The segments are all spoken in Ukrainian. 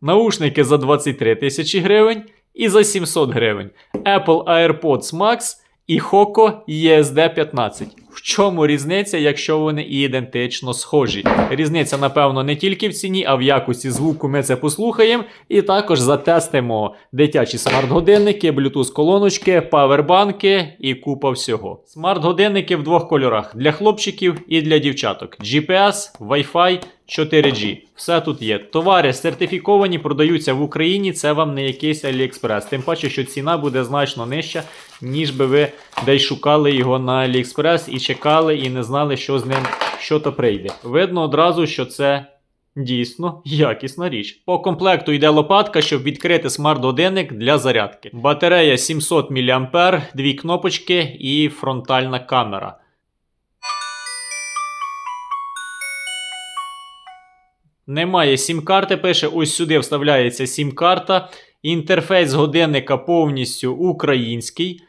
наушники за 23 тисячі гривень і за 700 гривень. Apple AirPods Max і Hoco ESD 15. В чому різниця, якщо вони ідентично схожі? Різниця, напевно, не тільки в ціні, а в якості звуку ми це послухаємо. І також затестимо дитячі смарт-годинники, Bluetooth-колоночки, павербанки і купа всього. Смарт-годинники в двох кольорах: для хлопчиків і для дівчаток. GPS, Wi-Fi, 4G. Все тут є. Товари сертифіковані, продаються в Україні. Це вам не якийсь AliExpress. Тим паче, що ціна буде значно нижча, ніж би ви десь шукали його на AliExpress і чекали, і не знали, що з ним що то прийде. Видно одразу, що це. Дійсно, якісна річ. По комплекту йде лопатка, щоб відкрити смарт-годинник для зарядки. Батарея 700 мА, дві кнопочки і фронтальна камера. Немає сім-карти, пише, ось сюди вставляється сім-карта. Інтерфейс годинника повністю український.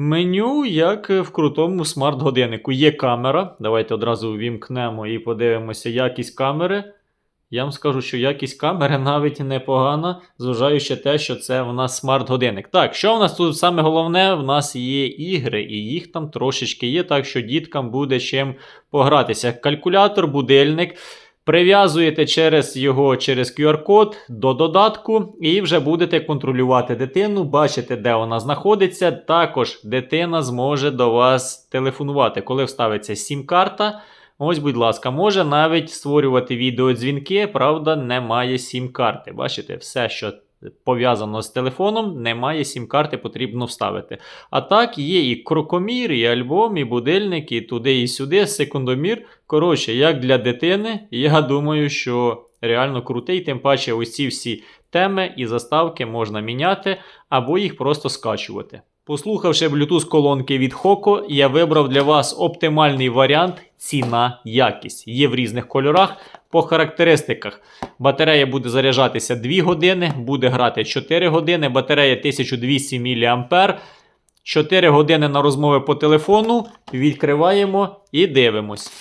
Меню, як в крутому смарт-годиннику. Є камера. Давайте одразу увімкнемо і подивимося якість камери. Я вам скажу, що якість камери навіть непогана, зважаючи те, що це в нас смарт-годинник. Так, що в нас тут саме головне? В нас є ігри, і їх там трошечки є, так що діткам буде чим погратися. Калькулятор, будильник. Прив'язуєте через його через QR-код до додатку, і вже будете контролювати дитину, бачите, де вона знаходиться. Також дитина зможе до вас телефонувати, коли вставиться сім-карта. Ось, будь ласка, може навіть створювати відеодзвінки, правда, немає сім-карти. Бачите, все, що пов'язано з телефоном, немає сім-карти, потрібно вставити. А так, є і крокомір, і альбом, і будильник, і туди, і сюди, секундомір. Коротше, як для дитини, я думаю, що реально крутий, тим паче ось ці всі теми і заставки можна міняти або їх просто скачувати. Послухавши Bluetooth колонки від Hoco, я вибрав для вас оптимальний варіант ціна якість. Є в різних кольорах. По характеристиках батарея буде заряджатися 2 години, буде грати 4 години, батарея 1200 мА. 4 години на розмови по телефону. Відкриваємо і дивимось.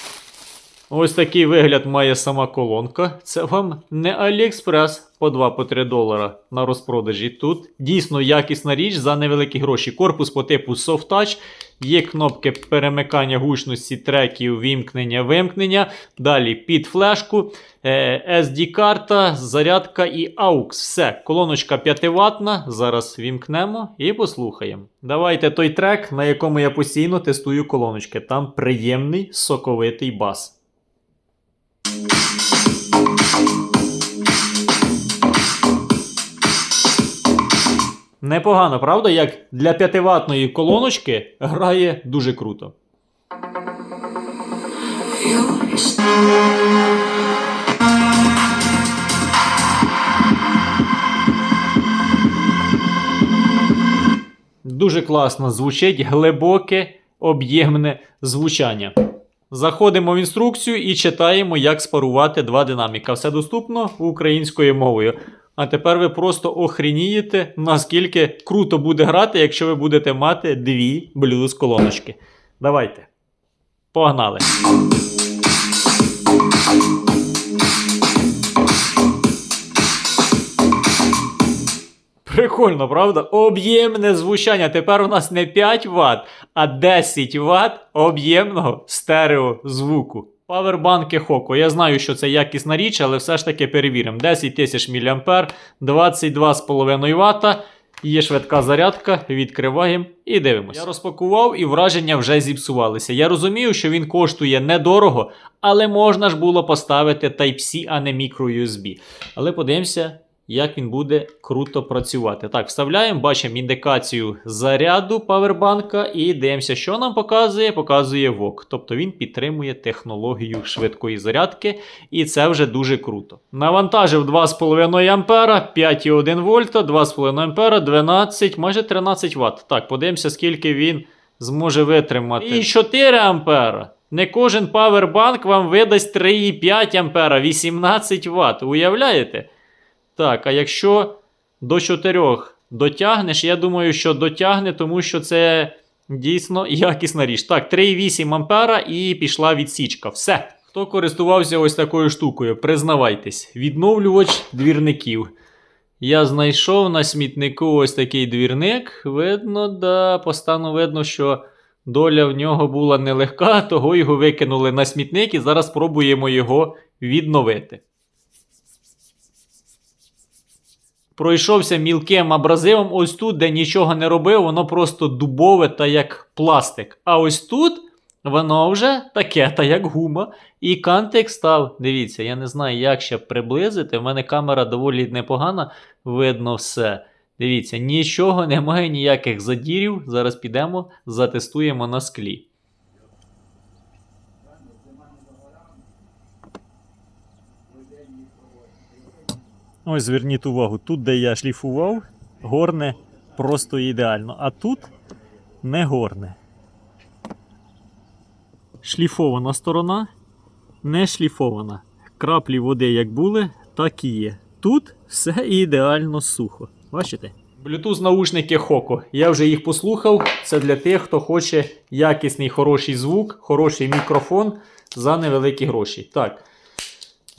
Ось такий вигляд має сама колонка. Це вам не AliExpress по 2-3 долара на розпродажі. Тут дійсно якісна річ за невеликі гроші. Корпус по типу Soft Touch. Є кнопки перемикання гучності треків, вімкнення, вимкнення. Далі під флешку, е, SD-карта, зарядка і AUX. Все, колоночка 5 ватна. Зараз вімкнемо і послухаємо. Давайте той трек, на якому я постійно тестую колоночки. Там приємний соковитий бас. Непогано, правда? Як для 5-ваттної колоночки грає дуже круто. Дуже класно звучить глибоке, об'ємне звучання. Заходимо в інструкцію і читаємо, як спарувати два динаміка. Все доступно українською мовою. А тепер ви просто охренієте, наскільки круто буде грати, якщо ви будете мати дві Bluetooth колоночки. Давайте. Погнали. Прикольно, правда? Об'ємне звучання. Тепер у нас не 5 Вт, а 10 Вт об'ємного стереозвуку. Павербанки Хоко. Я знаю, що це якісна річ, але все ж таки перевіримо. 10 тисяч мА, 22,5 Вт. Є швидка зарядка, відкриваємо і дивимося. Я розпакував і враження вже зіпсувалися. Я розумію, що він коштує недорого, але можна ж було поставити Type-C, а не microUSB. Але подивимося, як він буде круто працювати. Так, вставляємо, бачимо індикацію заряду павербанка і дивимося, що нам показує. Показує VOOC. Тобто він підтримує технологію швидкої зарядки, і це вже дуже круто. Навантажив 2,5 А, 5,1 вольта, 2,5 А, 12, майже 13 Вт. Так, подивимося, скільки він зможе витримати. І 4 ампера. Не кожен павербанк вам видасть 3,5 ампера, 18 Вт. Уявляєте? Так, а якщо до 4 дотягнеш, я думаю, що дотягне, тому що це дійсно якісна річ. Так, 3,8 ампера і пішла відсічка. Все. Хто користувався ось такою штукою, признавайтесь, відновлювач двірників. Я знайшов на смітнику ось такий двірник. Видно, да, по стану видно, що доля в нього була нелегка, того його викинули на смітник і зараз спробуємо його відновити. Пройшовся мілким абразивом. Ось тут, де нічого не робив, воно просто дубове та як пластик. А ось тут воно вже таке, та як гума. І кантик став. Дивіться, я не знаю, як ще приблизити. В мене камера доволі непогана, видно все. Дивіться, нічого немає, ніяких задірів. Зараз підемо, затестуємо на склі. Ось зверніть увагу, тут, де я шліфував, горне просто ідеально, а тут не горне. Шліфована сторона, не шліфована. Краплі води як були, так і є. Тут все ідеально сухо. Бачите? Bluetooth наушники Хоко. Я вже їх послухав. Це для тих, хто хоче якісний хороший звук, хороший мікрофон за невеликі гроші. Так.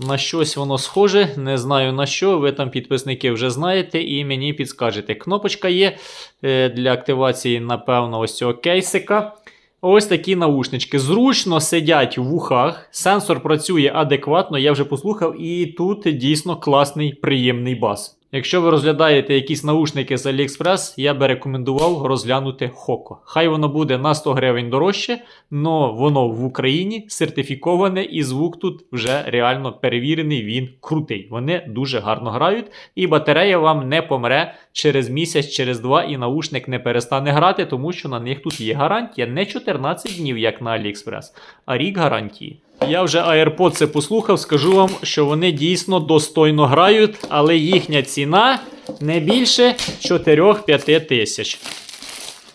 На щось воно схоже, не знаю на що. Ви там підписники вже знаєте і мені підскажете. Кнопочка є е, для активації, напевно, ось цього кейсика. Ось такі наушнички. Зручно сидять в вухах, сенсор працює адекватно, я вже послухав, і тут дійсно класний, приємний бас. Якщо ви розглядаєте якісь наушники з AliExpress, я би рекомендував розглянути Хоко. Хай воно буде на 100 гривень дорожче, але воно в Україні сертифіковане і звук тут вже реально перевірений, він крутий. Вони дуже гарно грають, і батарея вам не помре через місяць, через два, і наушник не перестане грати, тому що на них тут є гарантія не 14 днів, як на AliExpress, а рік гарантії. Я вже AirPods послухав, скажу вам, що вони дійсно достойно грають, але їхня ціна не більше 4-5 тисяч.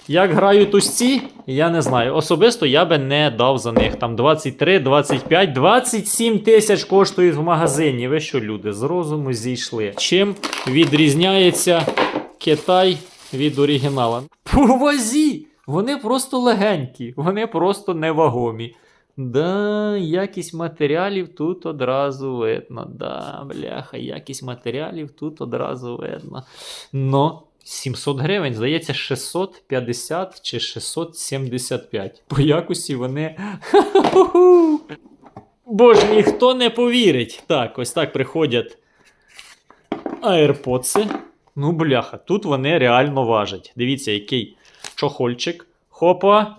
Як грають ось ці, я не знаю. Особисто я би не дав за них. Там 23, 25, 27 тисяч коштують в магазині. Ви що, люди, з розуму зійшли. Чим відрізняється Китай від оригінала? По вазі! Вони просто легенькі, вони просто невагомі. Да, якість матеріалів тут одразу видно. Да, бляха, якість матеріалів тут одразу видно. Но 700 гривень, здається, 650 чи 675. По якості вони. Боже, ніхто не повірить. Так, ось так приходять AirPods. Ну, бляха, тут вони реально важать. Дивіться, який чохольчик. Хопа.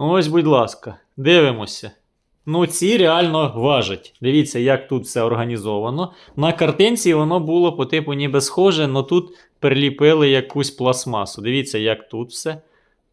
Ось, будь ласка, дивимося. Ну, ці реально важать. Дивіться, як тут все організовано. На картинці воно було по типу ніби схоже, але тут приліпили якусь пластмасу. Дивіться, як тут все.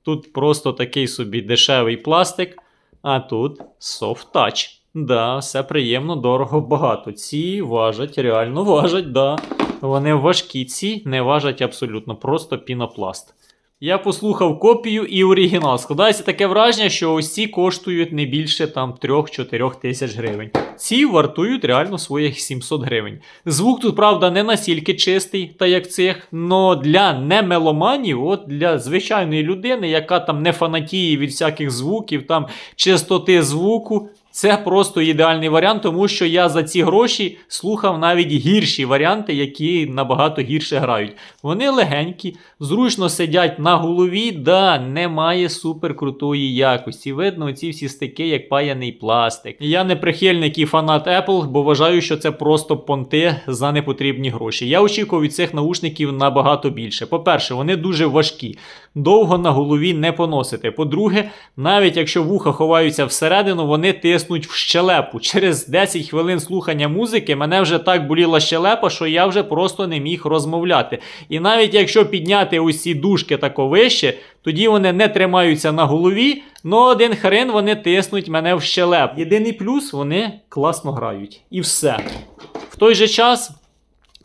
Тут просто такий собі дешевий пластик, а тут soft touch. Да, все приємно, дорого, багато. Ці важать, реально важать, да. Вони важкі, ці не важать абсолютно, просто пінопласт. Я послухав копію і оригінал. Складається таке враження, що ось ці коштують не більше там 3-4 тисяч гривень. Ці вартують реально своїх 700 гривень. Звук тут, правда, не настільки чистий, та як цих, но для немеломанів, от для звичайної людини, яка там не фанатіє від всяких звуків, там чистоти звуку. Це просто ідеальний варіант, тому що я за ці гроші слухав навіть гірші варіанти, які набагато гірше грають. Вони легенькі, зручно сидять на голові, да, немає суперкрутої якості. Видно ці всі стики, як паяний пластик. Я не прихильник і фанат Apple, бо вважаю, що це просто понти за непотрібні гроші. Я очікував від цих наушників набагато більше. По-перше, вони дуже важкі, довго на голові не поносити. По-друге, навіть якщо вуха ховаються всередину, вони тиснуть в щелепу. Через 10 хвилин слухання музики мене вже так боліла щелепа, що я вже просто не міг розмовляти. І навіть якщо підняти усі дужки тако вище, тоді вони не тримаються на голові, но один хрен вони тиснуть мене в щелеп. Єдиний плюс вони класно грають. І все. В той же час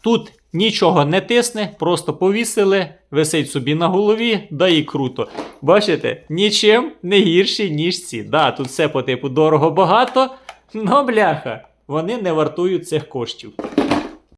тут нічого не тисне, просто повісили, висить собі на голові, да і круто. Бачите, нічим не гірші, ніж ці. Да, тут все по типу дорого багато, но бляха, вони не вартують цих коштів.